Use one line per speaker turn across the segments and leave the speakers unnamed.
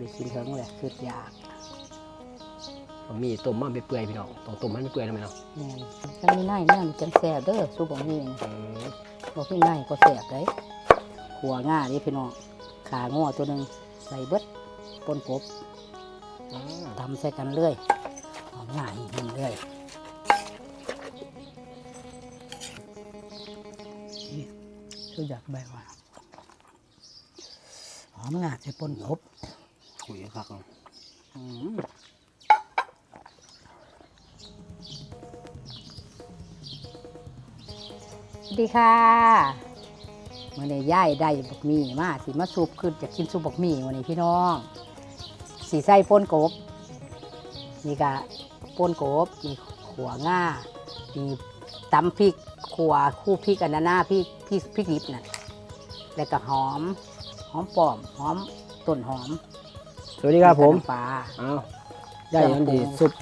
ได้กินเถิงเลยคืดยาก
บะหมี่ต้มมันไปเปื่อยพี่น้องต้องต้มมันไปเปื่อยทำไมเนาะ
แม่นจังมีไนแน่นี่จังแซ่บเด้อสู้บ่มีนี่
อืม
บ่มีไนก็แซ่บได้ขัวง่านี่พี่น้องขาง้อตัวหนึงใส่เบิดปนกบ
อ่า
ตำใส่กันเรื่อยหอมง่ายหินเรื่อยนี่ชูอยากแบบว่าหอมง่ายใส่ปนกบุ
ยคักเนาะ
อืมสวัสดีค่ะมื่อนี้ย่ายได้บักหมี่มาสิมาซุปขึ้นจะกินซุปบักหมี่วันนี้พี่น้อง สีไส้ป่นกบ นี่กะป่นกบมีขัวง่ามีตำพริกขัวคู่พริกอันนั้นหน้าพริกพริกพริกดิบน่ะแล้วก็หอม หอมปลอม หอมต้นหอม
สวัสดีครับผม
แล้วก็น้ำปลา
อ้าวได้ยังดี
เครื่องปรุง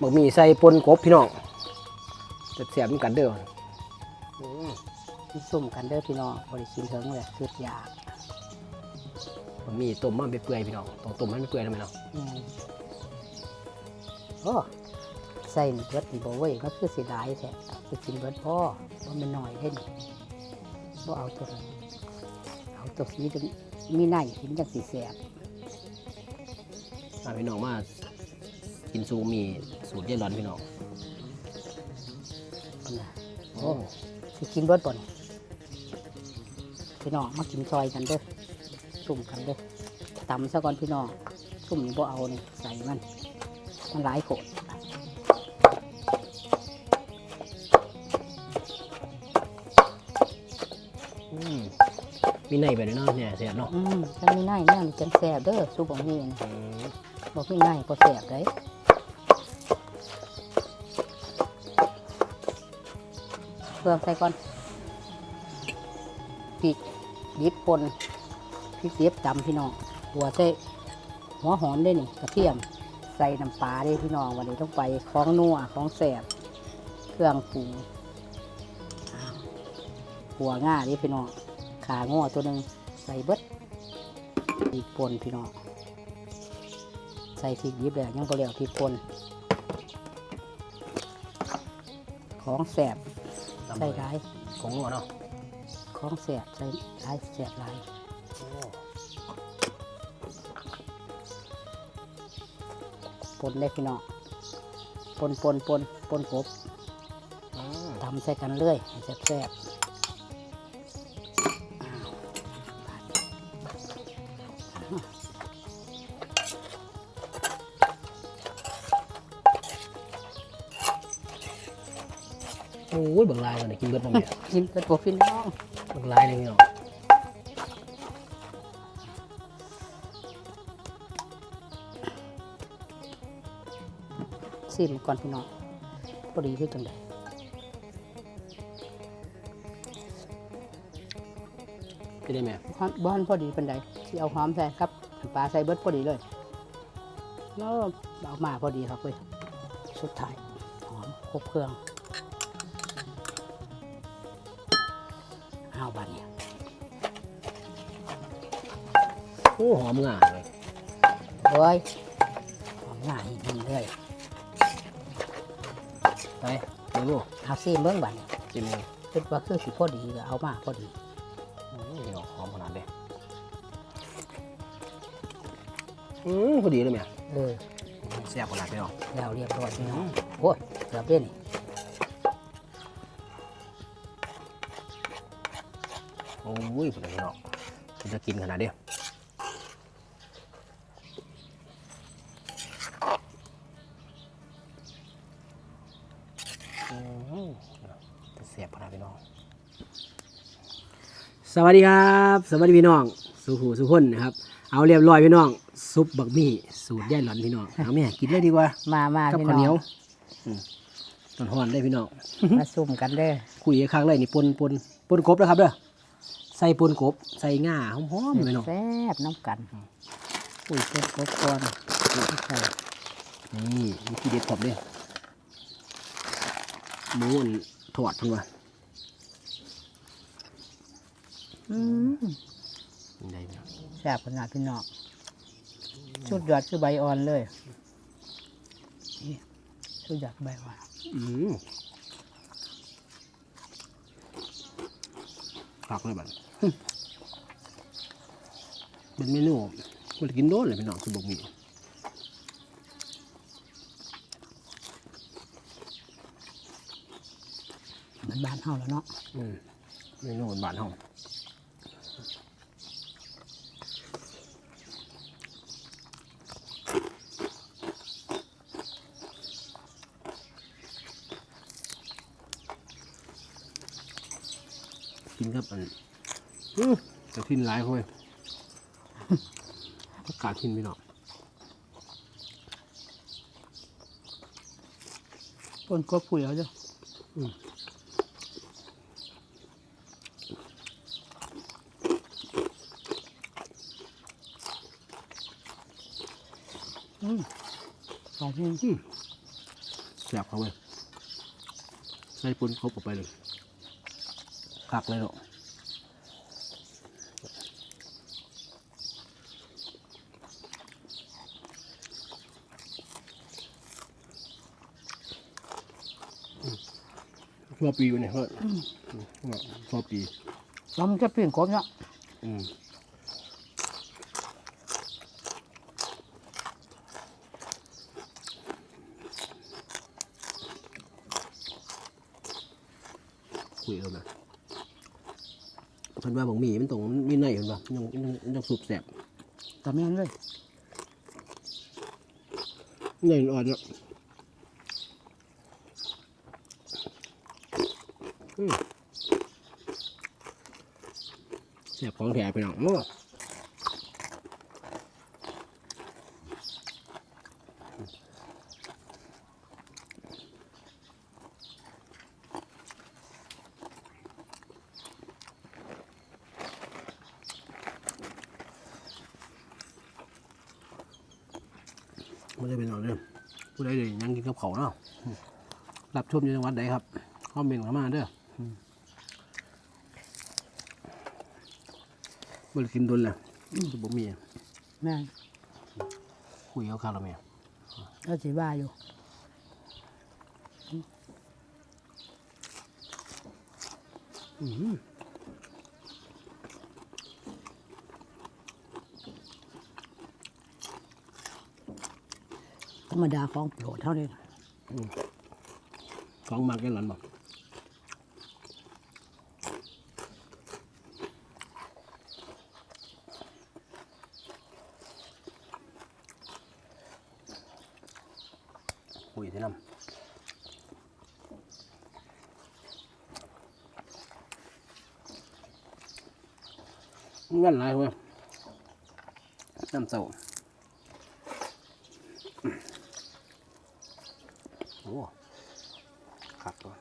ซุปบะหมี่ใส่ปนกบพี่น้องจะเสียบๆเหมือนกันเด้ออืม
ที่ซุ่มกันเด้อพี่น้องบริกินเถิงเลยคืดยาก
บะหมี่ต้มมันไปเปื่อยพี่น้องต้องต้มมันไปเปื่อยทำไมเนาะ
อืมโอ้ใส่นี่เบิดนี่บ่เว้ยมันคือสิหลายแท้ไปกินเบิดพ่อว่ามันน้อยเด่นบ่เอาตัวนั้นเอาตัวสีถึงมีในกินจังสีแสบ
อ่าพี่น้องมากินซูหมีสูตรเย็นร้อนพี่น้อง
พุ่นน่ะ
โอ้
สิกินเบิดบ่นี่พี่น้องมากินซอยกันเด้อซุ่มกันเด้อตำซะก่อนพี่น้องซุ่มนี่บ่เอานี่ใส่มัน มันหลายโขด
อืมมีในแบบนี้เนาะเนี่ยเสียบเนาะ
อืมถ้ามีในแน่นี่จังแสบเด้อซุปบ่มีนี่
อืม
บ่มีในก็แสบได้เครื่องใส่ก่อนพริกดิบป่นพริกดิบตำพี่น้องหัวใส่หัวหอมได้นี่กระเทียมใส่น้ำปลาได้พี่น้องวันนี้ต้องไปของนัวของแสบเครื่องปรุงหัวง่าดิพี่น้องขาง้อตัวหนึ่งใส่เบิดอีกปนพี่น้อง ใส่พริกดิบเลยยังบ่เหลียวพริกป่นของแสบ
ตำ
ใส่
เลย
ร้าย
ของงัวเนาะ
ของแสบใส่ร้ายแสบร้าย
โอ้
ปนได้พี่น้องปนปนปนปนกบ
อืม
ทำใส่กันเรื่อยให้แสบแสบ
โอ้ยเบิ่งลายเลยกินเบิดบ่แม่
กินเป็นโปรฟินน้อง
เบิ่งลายเลยพี่น้อง
ซิมก่อนพี่น้องพอดีที่จังได
พี่ได้แม่
หอมบ้านพอดีเป็นไดที่เอาหอมใส่ครับน้ำปลาใส่เบิดพอดีเลยแล้วเอามาพอดีครับเว้ยสุดท้ายหอมครบเครื่อง
อ้หอมงาเลย
โอ้ยหอมง่ายหินเลย
ไปเบิ่งดู
เอาซีมเบิ้งบันเนี่ย
จิ้มเลย
คิดว่าคือสิพอดีก็เอามาพอดี
อืมพี่น้องหอมขนาดเลยอืมพอดีเลยแม่
เออ
แซ่บขนาดพี่น้อง
แล้วเรียบร้อยพี่น้องโอ้ยเกือบเด่น
โอ้ยพี่น้องมันจะกินขนาดเดียวอืมจะเสียบขนาดพี่น้อง สวัสดีครับ สวัสดีพี่น้องสุขูสุขคนนะครับ เอาเรียบร้อยพี่น้อง ซุปบักมี่สูตรย่ายหลอนพี่น้องเอาแม่กินเลยดีกว่า
มามา
กับ
พี่
ข้าว
น้
เหนีย
อ
ว
ง
อืมต้นหอนได้พี่น้อง
มาซุ่มกันเด้อ
คุยกันครั้งเลยนี่ปนปนปนกบนะครับเด้อใส่ปนกบใส่ง่าหอมๆเลยเนาะ
แซ่บน้ำกันอุ้ยเพิ่มกบก่อนใส่
นี่มีที่เด็ดกรอบเลยหมูอันถอดทั้งว่า
อืม
ได้พี่น้อง
แซ่บขนาดพี่น้องชุดยอดคือใบอ่อนเลยนี่ชุดยอดใบอ่อน
อืมผักเลยบัดเป็นเมนูมันกินโดนเลยพี่น้องสุบกหมี
เหมือนบ้านเฮาแล้วเนาะ
อืมเมนูบานๆห้อ กินครับอันอื้อจะทิ้นร้ายเขาเลยอากาศทิ้นพี่น้อง
ต้นกบปุ๋ยเอาจ้ะ
อืม
อืมสองที
อืมแสบเขาเลยใส่ปุ้นครบออกไปเลย คักเลยเนาะอืมทั่วปีอยู่เนี่ยเฮ้ยอืมทั่วปี
แล้วมันจะเปลี่ยนกบเนาะ
อืมคุยเอานะ เพิ่นว่าบางหมีมันตรงมันมีในเห็นป่ะมันยังมันยังมันยังสุบแสบ
แต่แม่นเลย
ในอ่อนเนาะอืมแสบของแถไปหน่อยโอ้ ไม่ได้เป็นเอาเรื่องผู้ใดเลยยังกินกับเขาวเนาะอืมรับชมอยู่ในวัดใดครับคอมเมนต์เข้ามาเด้ออืมบ่ได้กินดนแหละจะบ่มี
แม่น
คุยเอาคาราเมล
ก็สิว่าอยู่
อืม
ธรรมดาของโปรดเท่านี้
ของมากกันหลันบ่คุยที่น้ำเงินหลายเว้ยน้ำเศร้า อ้ขัดตัว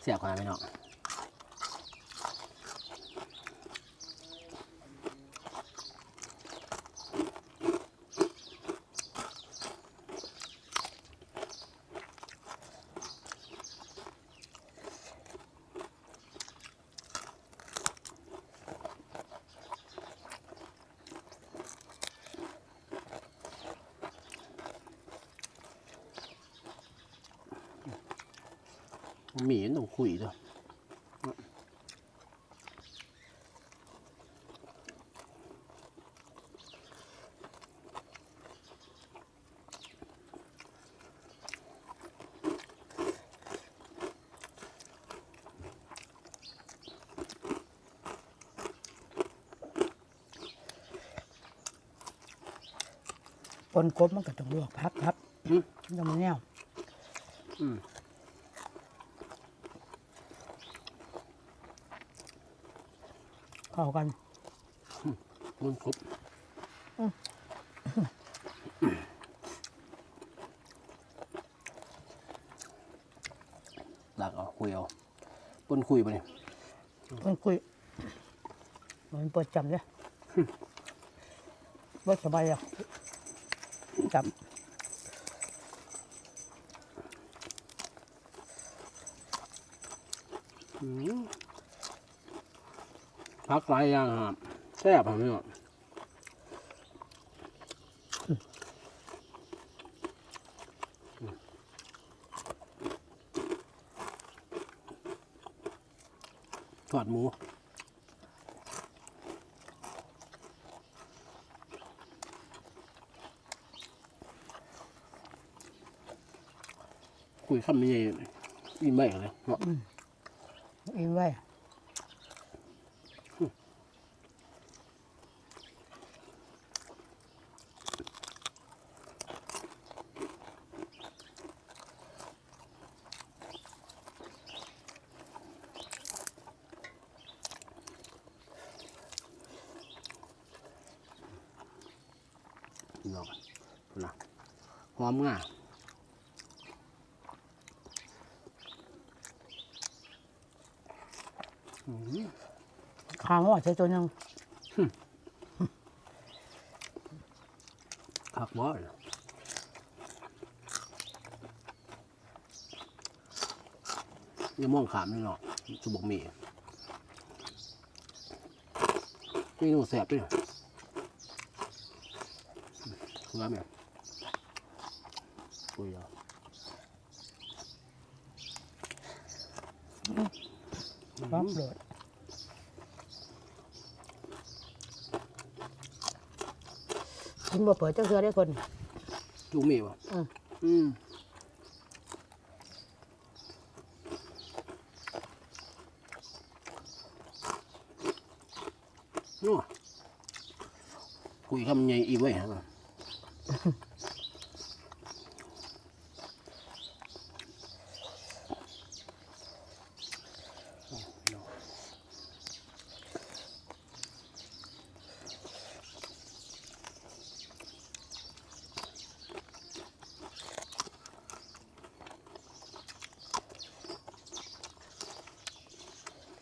เสียบขนาไหมเนาะ หมีมันต้องคุยด้วย
ต้นกบมันก็ต้องลวกพับพับ
อืม
มันจะมันแนว
อืม
เข้ากัน
มันครบหลักเอาคุยเอาปนคุยไปเนี่ย
ต้นคุยมันเปิดจำเลยว่าสบายอะกับ
อืม พักหลายอย่างครับแซ่บครับพี่น้องทอดหมูคุยคำนี้อิ่มไม่เลยเนาะ
อีไว้
พี่น้องนะหอมง่า
ข้างว่าใช้ตัวหนึง
ผักบ่อยอย่ามองขามนี่เนาะสุบกหมีนี่นูแสบด้วย คือว่าไงคุยเอา
พร้อมโหลดกินบ่เปิดเจ้าเสือได้คน
จุกหมีวะ
อืม
อืมนัวคุยคำใหญ่อีกไว้ฮะ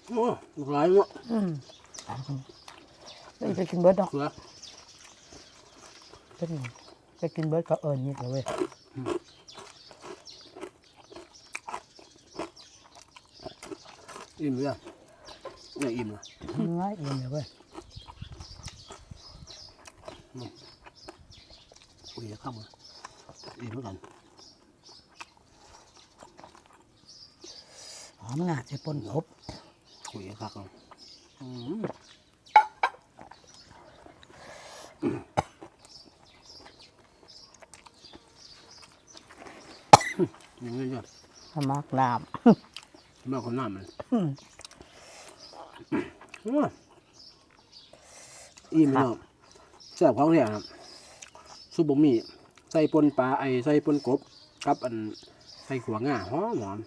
โอ้ลูกหลายเนาะ
อืมไม่ไปกินเบิร์ดดอก
เสือ
เป็น ไงไปกินเบิร์ดก็เอิญนี่เลยเว้ย
อิ่มเลยเนี่ยอิ่มนะ
ง่ายเองเลยเว้ย
คุยจะเข้ามาอิ่มเหมือนกัน
หอมงาใส่ปนครบ
คุยจะคักเลยอืมอย่างนี้จ้ะ
สมักน้
มากคนน้ำเลยำ
อืม
โอ้ยอิ่มเนาะแซ่บของเนี่ยครับซุปบะหมี่ใส่ปนปลาไอใส่ปนกบกับอันใส่ขัวง่าหอมหอม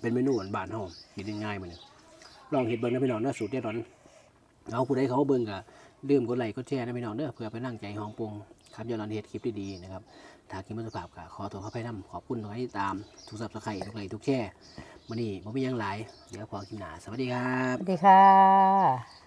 เป็นเมนูอันบานหอมกินง่ายๆเหมือนลองเห็ดเบิ้งนะพี่น้องนะสูตรเด็ดร้อนเอาผู้ใดเขาเบิ้งกะลืมกดไลค์กดแชร์นะพี่น้องเด้อเพื่อไปนั่งใจหองปรุงครับยอดร้อนเห็ดคลิปดีๆนะครับ ถ้ากินมัสุภาพกะขอตัวเข้าไปนํขอบคุณทุกท่านที่ตามทุกสับสไครทุกไลทุกแชร์วันนี้ผมมีหยังหลายเดี๋ยวพอคลิปหน้าสวัสดีครับ
สวัสดีค่ะ